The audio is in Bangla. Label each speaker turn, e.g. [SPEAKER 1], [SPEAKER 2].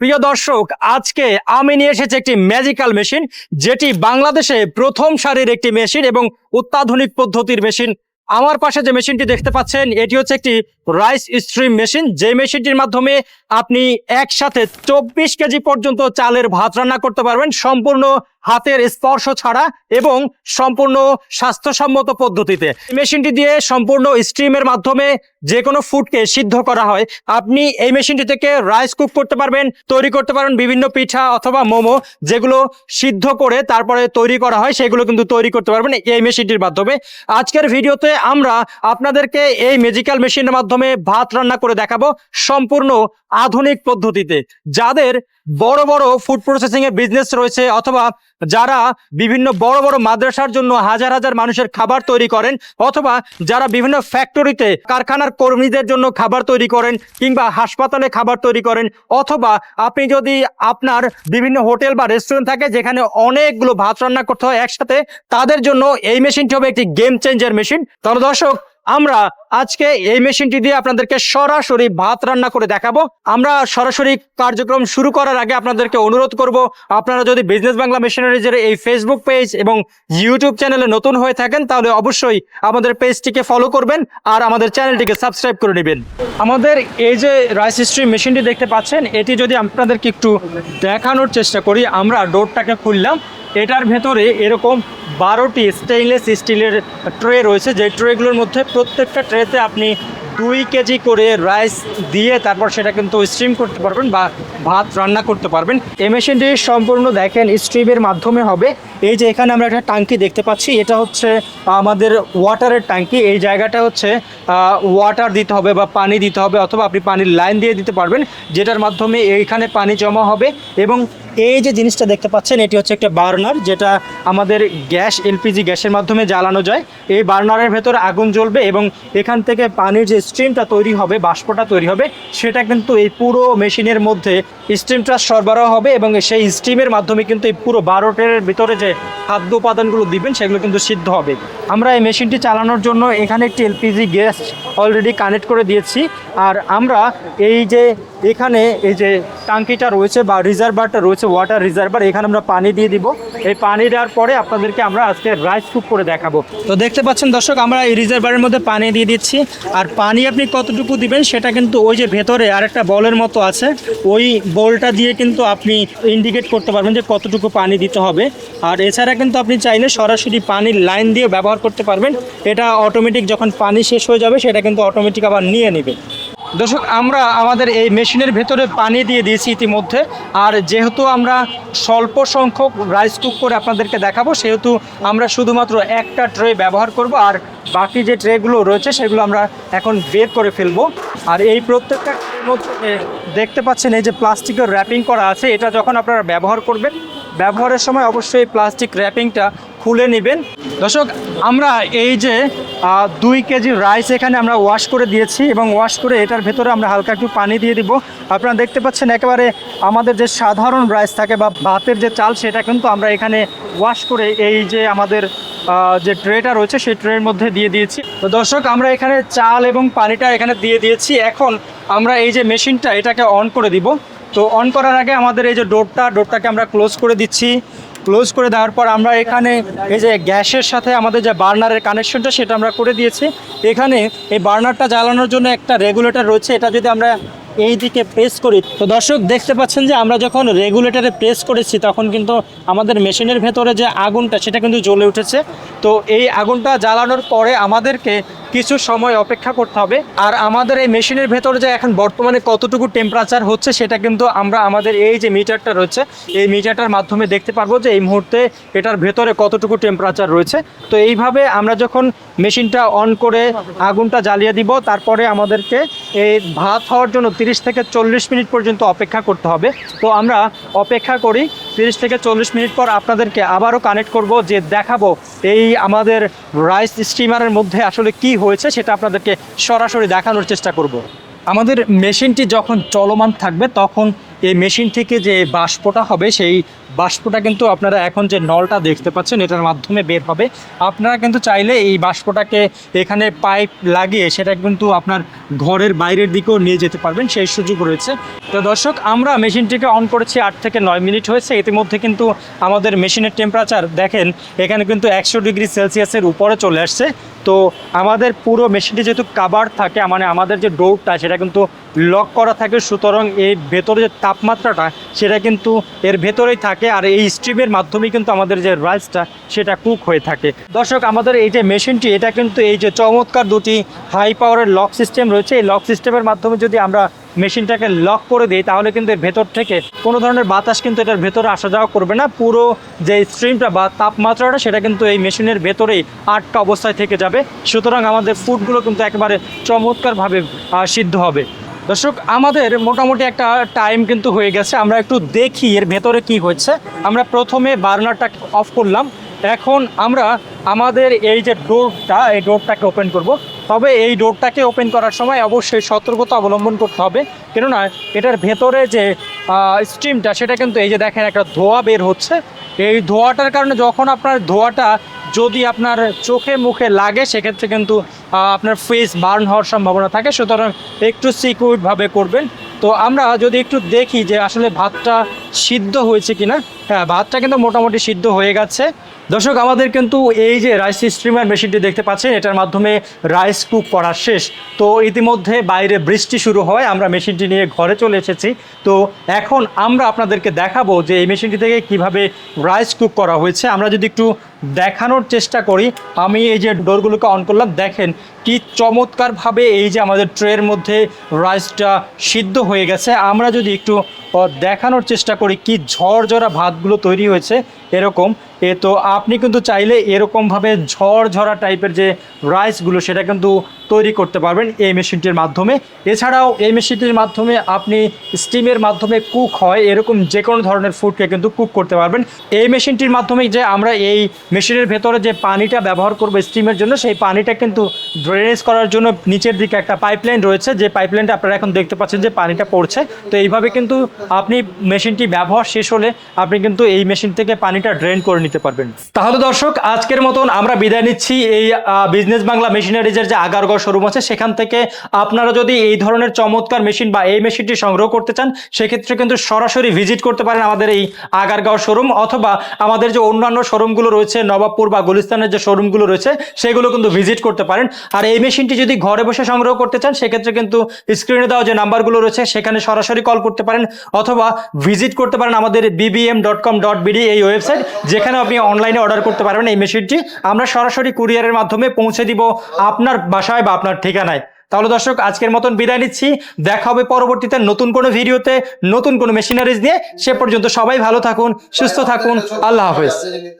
[SPEAKER 1] প্রিয় দর্শক, আজকে আমি নিয়ে এসেছি একটি ম্যাজিক্যাল মেশিন যেটি বাংলাদেশে প্রথম সারির একটি মেশিন এবং অত্যাধুনিক পদ্ধতির মেশিন আমার পাশে যে মেশিনটি দেখতে পাচ্ছেন, এটি হচ্ছে একটি রাইস স্ট্রিম মেশিন যে মেশিনটির মাধ্যমে আপনি একসাথে চব্বিশ কেজি পর্যন্ত চালের ভাত রান্না করতে পারবেন। সম্পূর্ণ হাতের স্পর্শ ছাড়া এবং সম্পূর্ণ স্বাস্থ্যসম্মত পদ্ধতিতে। মেশিনটি দিয়ে সম্পূর্ণ স্ট্রিমের মাধ্যমে যে কোনো ফুডকে সিদ্ধ করা হয়। আপনি এই মেশিনটি থেকে রাইস কুক করতে পারবেন, তৈরি করতে পারবেন বিভিন্ন পিঠা অথবা মোমো যেগুলো সিদ্ধ করে তারপরে তৈরি করা হয়, সেগুলো কিন্তু তৈরি করতে পারবেন এই মেশিনটির মাধ্যমে। আজকের ভিডিওতে আমরা আপনাদেরকে এই মেজিক্যাল মেশিনের মাধ্যমে ভাত রান্না করে দেখাবো সম্পূর্ণ আধুনিক পদ্ধতিতে। যাদের বড় বড় ফুড প্রসেসিং এর বিজনেস রয়েছে অথবা যারা বিভিন্ন বড় বড় মাদ্রাসার জন্য হাজার হাজার মানুষের খাবার তৈরি করেন, অথবা যারা বিভিন্ন ফ্যাক্টরিতে কারখানার কর্মীদের জন্য খাবার তৈরি করেন কিংবা হাসপাতালে খাবার তৈরি করেন, অথবা আপনি যদি আপনার বিভিন্ন হোটেল বা রেস্টুরেন্ট থাকে যেখানে অনেকগুলো ভাত রান্না করতে হয় একসাথে, তাদের জন্য এই মেশিনটি হবে একটি গেম চেঞ্জার মেশিন তাহলে দর্শক আমরা আজকে এই মেশিনটি দিয়ে আপনাদেরকে সরাসরি ভাত রান্না করে দেখাবো। আমরা সরাসরি কার্যক্রম শুরু করার আগে আপনাদেরকে অনুরোধ করব, আপনারা যদি বিজনেস বাংলা মেশিনারিজের এই ফেসবুক পেজ এবং ইউটিউব চ্যানেলে নতুন হয়ে থাকেন, তাহলে অবশ্যই আমাদের পেজটিকে ফলো করবেন আর আমাদের চ্যানেলটিকে সাবস্ক্রাইব করে নেবেন। আমাদের এই যে রাইস স্ট্রিম মেশিনটি দেখতে পাচ্ছেন, এটি যদি আপনাদেরকে একটু দেখানোর চেষ্টা করি, আমরা ডোরটাকে খুললাম। এটার ভেতরে এরকম বারোটি স্টেইনলেস স্টিলের ট্রে রয়েছে। যে ট্রেগুলোর মধ্যে প্রত্যেকটা ট্রেতে আপনি দুই কেজি করে রাইস দিয়ে তারপর সেটা কিন্তু স্ট্রিম করতে পারবেন বা ভাত রান্না করতে পারবেন। এই মেশিনটি সম্পূর্ণ দেখেন স্ট্রিমের মাধ্যমে হবে। এই যে এখানে আমরা একটা ট্যাঙ্কি দেখতে পাচ্ছি, এটা হচ্ছে আমাদের ওয়াটারের ট্যাঙ্কি। এই জায়গাটা হচ্ছে ওয়াটার দিতে হবে বা পানি দিতে হবে অথবা আপনি পানির লাইন দিয়ে দিতে পারবেন, যেটার মাধ্যমে এইখানে পানি জমা হবে এবং এই যে জিনিসটা দেখতে পাচ্ছেন, এটি হচ্ছে একটা বার্নার, যেটা আমাদের গ্যাস, এলপিজি গ্যাসের মাধ্যমে জ্বালানো যায়। এই বার্নারের ভেতরে আগুন জ্বলবে এবং এখান থেকে পানির যে স্ট্রিমটা তৈরি হবে, বাষ্পটা তৈরি হবে, সেটা কিন্তু এই পুরো মেশিনের মধ্যে স্টিমটা সরবরাহ হবে এবং সেই স্টিমের মাধ্যমে কিন্তু এই পুরো বারোটের ভিতরে যে খাদ্য উপাদানগুলো দিবেন, সেগুলো কিন্তু সিদ্ধ হবে। আমরা এই মেশিনটি চালানোর জন্য এখানে একটি এলপিজি গ্যাস অলরেডি কানেক্ট করে দিয়েছি। আর আমরা এই যে এখানে এই যে টাঙ্কিটা রয়েছে বা রিজার্ভারটা রয়েছে ওয়াটার রিজার্ভার এখানে আমরা পানি দিয়ে দিব। এই পানি দেওয়ার পরে আপনাদেরকে আমরা আজকে রাইস কুক করে দেখাবো। তো দেখতে পাচ্ছেন দর্শক, আমরা এই রিজার্ভারের মধ্যে পানি দিয়ে দিচ্ছি। আর পানি আপনি কতটুকু দিবেন সেটা কিন্তু ওই যে ভেতরে আরেকটা বলের মতো আছে, ওই বলটা দিয়ে কিন্তু আপনি ইন্ডিকেট করতে পারবেন যে কতটুকু পানি দিতে হবে। আর এছাড়া কিন্তু আপনি চাইলে সরাসরি পানির লাইন দিয়ে ব্যবহার করতে পারবেন। এটা অটোমেটিক যখন পানি শেষ হয়ে যাবে, সেটা কিন্তু অটোমেটিক আবার নিয়ে নেবে। দর্শক, আমরা আমাদের এই মেশিনের ভেতরে পানি দিয়ে দিয়েছি ইতিমধ্যে। আর যেহেতু আমরা স্বল্প সংখ্যক রাইস কুক করে আপনাদেরকে দেখাবো, সেহেতু আমরা শুধুমাত্র একটা ট্রে ব্যবহার করব, আর বাকি যে ট্রেগুলো রয়েছে সেগুলো আমরা এখন বের করে ফেলব। আর এই প্রত্যেকটা দেখতে পাচ্ছেন এই যে প্লাস্টিকের র্যাপিং করা আছে, এটা যখন আপনারা ব্যবহার করবেন, ব্যবহারের সময় অবশ্যই প্লাস্টিক র্যাপিংটা খুলে নেবেন। দর্শক, আমরা এই যে দুই কেজি রাইস এখানে আমরা ওয়াশ করে দিয়েছি এবং ওয়াশ করে এটার ভেতরে আমরা হালকা একটু পানি দিয়ে দিব। আপনারা দেখতে পাচ্ছেন একেবারে আমাদের যে সাধারণ রাইস থাকে বা ভাতের যে চাল, সেটা কিন্তু আমরা এখানে ওয়াশ করে এই যে আমাদের যে ট্রেটা রয়েছে, সেই ট্রের মধ্যে দিয়ে দিয়েছি। তো দর্শক, আমরা এখানে চাল এবং পানিটা এখানে দিয়ে দিয়েছি। এখন আমরা এই যে মেশিনটা, এটাকে অন করে দিব। তো অন করার আগে আমাদের এই যে ডোরটা, ডোরটাকে আমরা ক্লোজ করে দিচ্ছি। ক্লোজ করে দেওয়ার পর আমরা এখানে এই যে গ্যাসের সাথে আমাদের যে বার্নারের কানেকশনটা সেটা আমরা করে দিয়েছি। এখানে এই বার্নারটা জ্বালানোর জন্য একটা রেগুলেটর রয়েছে, এটা যদি আমরা এই দিকে প্রেস করি, তো দর্শক দেখতে পাচ্ছেন যে আমরা যখন রেগুলেটরে প্রেস করেছি, তখন কিন্তু আমাদের মেশিনের ভেতরে যে আগুনটা, সেটা কিন্তু জ্বলে উঠেছে। তো এই আগুনটা জ্বালানোর পরে আমাদেরকে কিছু সময় অপেক্ষা করতে হবে। আর আমাদের এই মেশিনের ভেতরে যে এখন বর্তমানে কতটুকু টেম্পারেচার হচ্ছে, সেটা কিন্তু আমরা আমাদের এই যে মিটারটা রয়েছে, এই মিটারটার মাধ্যমে দেখতে পারব যে এই মুহূর্তে এটার ভেতরে কতটুকু টেম্পারেচার রয়েছে। তো এইভাবে আমরা যখন মেশিনটা অন করে আগুনটা জ্বালিয়ে দিব, তারপরে আমাদেরকে এই ভাত হওয়ার জন্য তিরিশ থেকে চল্লিশ মিনিট পর্যন্ত অপেক্ষা করতে হবে। তো আমরা অপেক্ষা করি, তিরিশ থেকে চল্লিশ মিনিট পর আপনাদেরকে আবারও কানেক্ট করব যে দেখাবো এই আমাদের রাইস স্টিমারের মধ্যে আসলে কি হয়েছে সেটা আপনাদেরকে সরাসরি দেখানোর চেষ্টা করব। আমাদের মেশিনটি যখন চলমান থাকবে, তখন এই মেশিন থেকে যে বাষ্পটা হবে, সেই বাষ্পটা কিন্তু আপনারা এখন যে নলটা দেখতে পাচ্ছেন, এটার মাধ্যমে বের হবে। আপনারা কিন্তু চাইলে এই বাষ্পটাকে এখানে পাইপ লাগিয়ে সেটা কিন্তু আপনার ঘরের বাইরের দিকেও নিয়ে যেতে পারবেন, সেই সুযোগ রয়েছে। তো দর্শক, আমরা মেশিনটিকে অন করেছি আট থেকে নয় মিনিট হয়েছে। ইতিমধ্যে কিন্তু আমাদের মেশিনের টেম্পারেচার দেখেন, এখানে কিন্তু একশো ডিগ্রি সেলসিয়াসের উপরে চলে আসছে। তো আমাদের পুরো মেশিনটি যেহেতু কাবার থাকে মানে আমাদের যে ডোরটা, সেটা কিন্তু লক করা থাকে। সুতরাং এই ভেতরে যে তাপমাত্রাটা, সেটা কিন্তু এর ভেতরেই থাকে। আর এই স্ট্রিমের মাধ্যমে কিন্তু আমাদের যে রাইসটা সেটা কুক হয়ে থাকে। দর্শক, আমাদের এই যে মেশিনটি এটা কিন্তু এই যে চমৎকার দুটি হাই পাওয়ারের লক সিস্টেম রয়েছে। এই লক সিস্টেমের মাধ্যমে যদি আমরা মেশিনটাকে লক করে দিই, তাহলে কিন্তু এর ভেতর থেকে কোনো ধরনের বাতাস কিন্তু এটার ভেতরে আসা যাওয়া করবে না। পুরো যে স্ট্রিমটা বা তাপমাত্রাটা, সেটা কিন্তু এই মেশিনের ভেতরেই আটকা অবস্থায় থেকে যাবে। সুতরাং আমাদের ফুডগুলো কিন্তু একেবারে চমৎকারভাবে সিদ্ধ হবে। দর্শক, আমাদের মোটামুটি একটা টাইম কিন্তু হয়ে গেছে। আমরা একটু দেখি এর ভেতরে কি হচ্ছে আমরা প্রথমে বার্নারটা অফ করলাম। এখন আমরা আমাদের এই যে ডোরটা এই ডোরটাকে ওপেন করব। তবে এই ডোরটাকে ওপেন করার সময় অবশ্যই সতর্কতা অবলম্বন করতে হবে। কেননা, এটার ভেতরে যে স্টিমটা সেটা কিন্তু এই যে দেখেন একটা ধোঁয়া বের হচ্ছে। এই ধোঁয়াটার কারণে যখন আপনার ধোঁয়াটা যদি আপনার চোখে মুখে লাগে, সেক্ষেত্রে কিন্তু আপনার ফেস বার্ন হওয়ার সম্ভাবনা থাকে। সুতরাং একটু সিকিউরভাবে করবেন। তো আমরা যদি একটু দেখি যে আসলে ভাতটা সিদ্ধ হয়েছে কিনা হ্যাঁ ভাতটা কিন্তু মোটামুটি সিদ্ধ হয়ে গেছে। দর্শক, আমাদের কিন্তু এই যে রাইস স্ট্রিমার মেশিনটি দেখতে পাচ্ছেন, এটার মাধ্যমে রাইস কুক করা শেষ। তো ইতিমধ্যে বাইরে বৃষ্টি শুরু হয়, আমরা মেশিনটি নিয়ে ঘরে চলে এসেছি। তো এখন আমরা আপনাদেরকে দেখাবো যে এই মেশিনটি থেকে কীভাবে রাইস কুক করা হয়েছে। আমরা যদি একটু দেখানোর চেষ্টা করি, আমি এই যে ডোরগুলোকে অন করলাম, দেখেন কি চমৎকারভাবে এই যে আমাদের ট্রের মধ্যে রাইসটা সিদ্ধ হয়ে গেছে। আমরা যদি একটু দেখানোর চেষ্টা করি কি ঝরঝরা ভাতগুলো তৈরি হয়েছে, এরকম। এ তো আপনি কিন্তু চাইলে এরকমভাবে ঝরঝরা টাইপের যে রাইসগুলো সেটা কিন্তু তৈরি করতে পারবেন এই মেশিনটির মাধ্যমে। এছাড়াও এই মেশিনটির মাধ্যমে আপনি স্টিমের মাধ্যমে কুক হয়, এরকম যে কোনো ধরনের ফুডকে কিন্তু কুক করতে পারবেন। এই মেশিনটির মাধ্যমে যে আমরা এই মেশিনের ভেতরে যে পানিটা ব্যবহার করব স্টিমের জন্য, সেই পানিটা কিন্তু ড্রেনেজ করার জন্য নিচের দিকে একটা পাইপলাইন রয়েছে। যে পাইপলাইনটা আপনারা এখন দেখতে পাচ্ছেন যে পানিটা পড়ছে। তো এইভাবে কিন্তু আপনি মেশিনটি ব্যবহার শেষ হলে আপনি কিন্তু এই মেশিন থেকে পানিটা ড্রেন করে নিতে পারবেন। তাহলে দর্শক, আজকের মতন আমরা বিদায় নিচ্ছি। এই বিজনেস বাংলা মেশিনারিজের যে আগারগড় শোরুম আছে, সেখান থেকে আপনারা যদি এই ধরনের চমৎকার মেশিন বা এই মেশিনটি সংগ্রহ করতে চান, সেক্ষেত্রে কিন্তু সরাসরি ভিজিট করতে পারেন আমাদের এই আগারগাঁও শোরুম অথবা আমাদের যে অন্যান্য শোরুমগুলো রয়েছে, নবাবপুর বা গুলিস্তানের যে শোরুমগুলো রয়েছে, সেগুলো কিন্তু ভিজিট করতে পারেন। আর এই মেশিনটি যদি ঘরে বসে সংগ্রহ করতে চান, সেক্ষেত্রে কিন্তু স্ক্রিনে দেওয়া যে নাম্বারগুলো রয়েছে, সেখানে সরাসরি কল করতে পারেন অথবা ভিজিট করতে পারেন আমাদের BBM dot com dot BD এই ওয়েবসাইট যেখানে আপনি অনলাইনে অর্ডার করতে পারবেন এই মেশিনটি আমরা সরাসরি কুরিয়ারের মাধ্যমে পৌঁছে দিব আপনার বাসায় বা আপনার ঠিকানায়। তাহলে দর্শক, আজকের মতন বিদায় নিচ্ছি। দেখা হবে পরবর্তীতে নতুন কোনো ভিডিওতে, নতুন কোনো মেশিনারিজ নিয়ে। সে পর্যন্ত সবাই ভালো থাকুন, সুস্থ থাকুন। আল্লাহ হাফেজ।